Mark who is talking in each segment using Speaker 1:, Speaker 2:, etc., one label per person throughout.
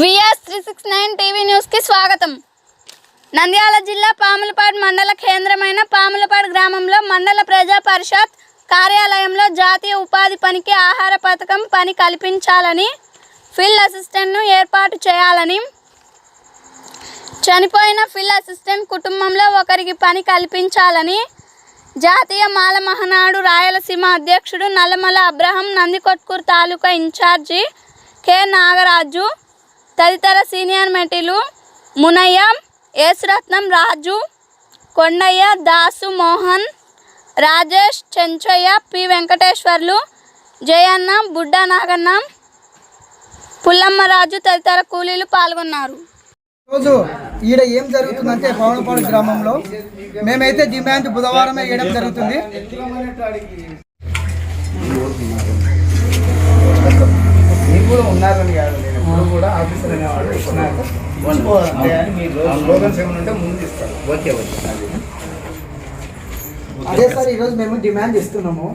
Speaker 1: VS three six nine TV న్యూస్కి స్వాగతం. నంద్యాల జిల్లా పాములపాడు మండల కేంద్రమైన పాములపాడు గ్రామంలో మండల ప్రజా పరిషత్ కార్యాలయంలో జాతీయ ఉపాధి పనికి ఆహార పథకం పని కల్పించాలని ఫీల్డ్ అసిస్టెంట్ను ఏర్పాటు చేయాలని చనిపోయిన ఫిల్ అసిస్టెంట్ కుటుంబంలో ఒకరికి పని కల్పించాలని జాతీయ మాల మహనాడు రాయలసీమ అధ్యక్షుడు Nallamala Abraham Nandikotkur taluka in charge K Nagaraju తదితర సీనియర్ మెటీలు మునయ్య యేసురత్నం రాజు కొండయ్య దాసు మోహన్ రాజేష్ చెంచయ్య పి వెంకటేశ్వర్లు జయన్న బుడ్డ నాగన్న పుల్లమ్మరాజు తదితర కూలీలు పాల్గొన్నారు.
Speaker 2: రోజు ఈడ ఏం జరుగుతుందంటే పవనపాడు గ్రామంలో మేమైతే డిమాండ్ బుధవారమే వేయడం జరుగుతుంది.
Speaker 3: మీరు కూడా ఉన్నారని కాదు నేను ఎప్పుడు కూడా ఆఫీసర్ అనేవాడు ఉన్నాక అంతే అని మీరు స్లోగన్స్ ఏమైనా ఉంటే ముందు ఇస్తారు ఓకే ఓకే
Speaker 2: అదే సార్ ఈరోజు మేము డిమాండ్ ఇస్తున్నాము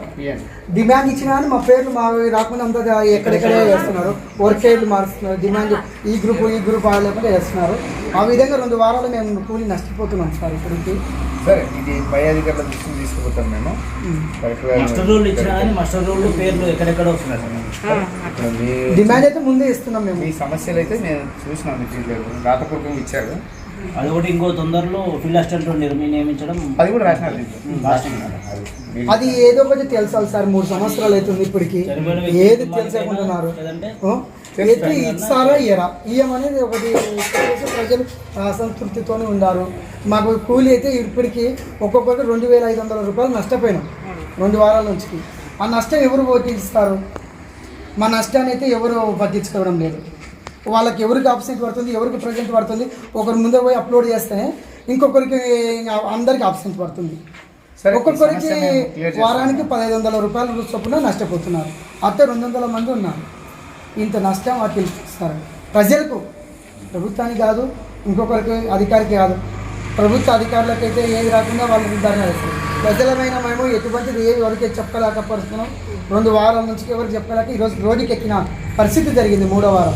Speaker 2: డిమాండ్ ఇచ్చినా కానీ మా పేర్లు మా రాకుండా అంతా ఎక్కడెక్కడే వేస్తున్నారు. వర్కేట్లు మారుస్తున్నారు. డిమాండ్ ఈ గ్రూప్ ఈ గ్రూప్ వాళ్ళకి వేస్తున్నారు. ఆ విధంగా రెండు వారాలు మేము కూలి నష్టపోతున్నాం సార్ ఇప్పటికి.
Speaker 3: సరే ఇది పై అధికారుల దృష్టికి తీసుకుపోతాం మేము.
Speaker 4: మాస్టర్ రోడ్లు ఇచ్చినా కానీ మాస్టర్ రోడ్లు పేర్లు ఎక్కడెక్కడ
Speaker 3: మీ
Speaker 2: డిమాండ్ అయితే ముందే ఇస్తున్నాం మేము.
Speaker 3: మీ సమస్యలు అయితే నేను చూసినాను. మీకు రాతపూర్వకం ఇచ్చారు.
Speaker 4: అది ఒకటి ఇంకో తొందరలో ఫీల్డ్ అసిస్టెంట్ నియమించడం
Speaker 3: అది కూడా రాసినారు. అది
Speaker 2: ఏదో ఒకటి తెలుసాలి సార్ మూడు సంవత్సరాలు అవుతుంది ఇప్పటికి. ఏది తెలిసకుంటున్నారు అయితే ఇస్తారా ఇయ్యరా? ఇయ్యమనేది ఒకటి ప్రజలు అసంతృప్తితోనే ఉన్నారు మాకు కూలి అయితే ఇప్పటికి ఒక్కొక్కరికి రెండు వేల ఐదు వందల రూపాయలు నష్టపోయినాం రెండు వారాల నుంచి. ఆ నష్టం ఎవరు పోటీస్తారు మా నష్టాన్ని అయితే ఎవరు పట్టించుకోవడం లేదు. వాళ్ళకి ఎవరికి ఆబ్సెంట్ పడుతుంది ఎవరికి ప్రజెంట్ పడుతుంది ఒకరు ముందే పోయి అప్లోడ్ చేస్తేనే ఇంకొకరికి అందరికి ఆబ్సెంట్ పడుతుంది. ఒక్కొక్కరికి
Speaker 3: చేస్తాం.
Speaker 2: వారానికి పదహైదు వందల రూపాయల చొప్పున నష్టపోతున్నారు. అత్త రెండు వందల మంది ఉన్నారు. ఇంత నష్టం వాటికి ఇస్తారు ప్రజలకు ప్రభుత్వానికి కాదు ఇంకొకరికి అధికారికి కాదు. ప్రభుత్వ అధికారులకైతే ఏది రాకుండా వాళ్ళు నిర్ధారణ చేస్తారు. ప్రజలమైన మేము ఎటువంటిది ఏది ఎవరికి చెప్పలేకపోతున్నాం రెండు వారాల నుంచి ఎవరికి చెప్పలేక ఈరోజు రోడ్డుకి ఎక్కిన పరిస్థితి జరిగింది మూడో వారం.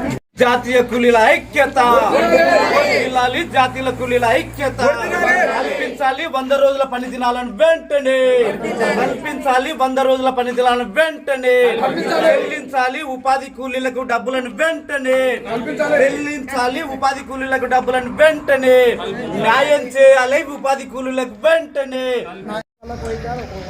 Speaker 5: జాతీయ కూలీల ఐక్యత. వెళ్ళాలి జాతీయ కూలీల ఐక్యత. కల్పించాలి వంద రోజుల పని దినాలను వెంటనే. కల్పించాలి వంద రోజుల పని దినాలను వెంటనే. చెల్లించాలి ఉపాధి కూలీలకు డబ్బులను వెంటనే. చెల్లించాలి ఉపాధి కూలీలకు డబ్బులను వెంటనే. న్యాయం చేయాలి ఉపాధి కూలీలకు వెంటనే.
Speaker 2: వాళ్ళకు అయితే ఒక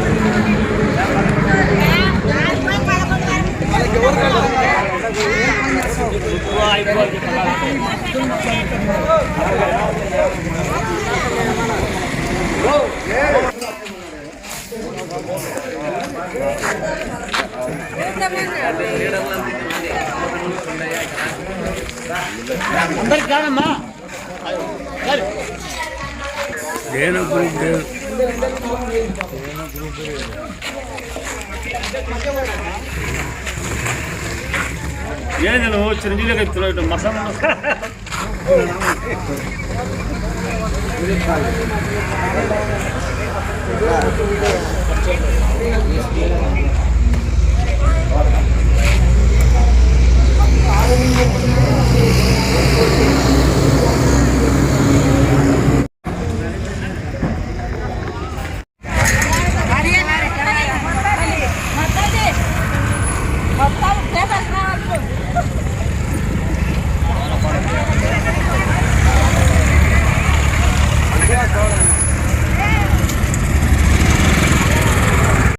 Speaker 2: అందరికి కాదమ్మా నేను గ్రూప్ నేను గ్రూప్ ఏ నేను
Speaker 6: చిరంజీవిగా ఇస్తున్నాడు మసం Thank
Speaker 2: you.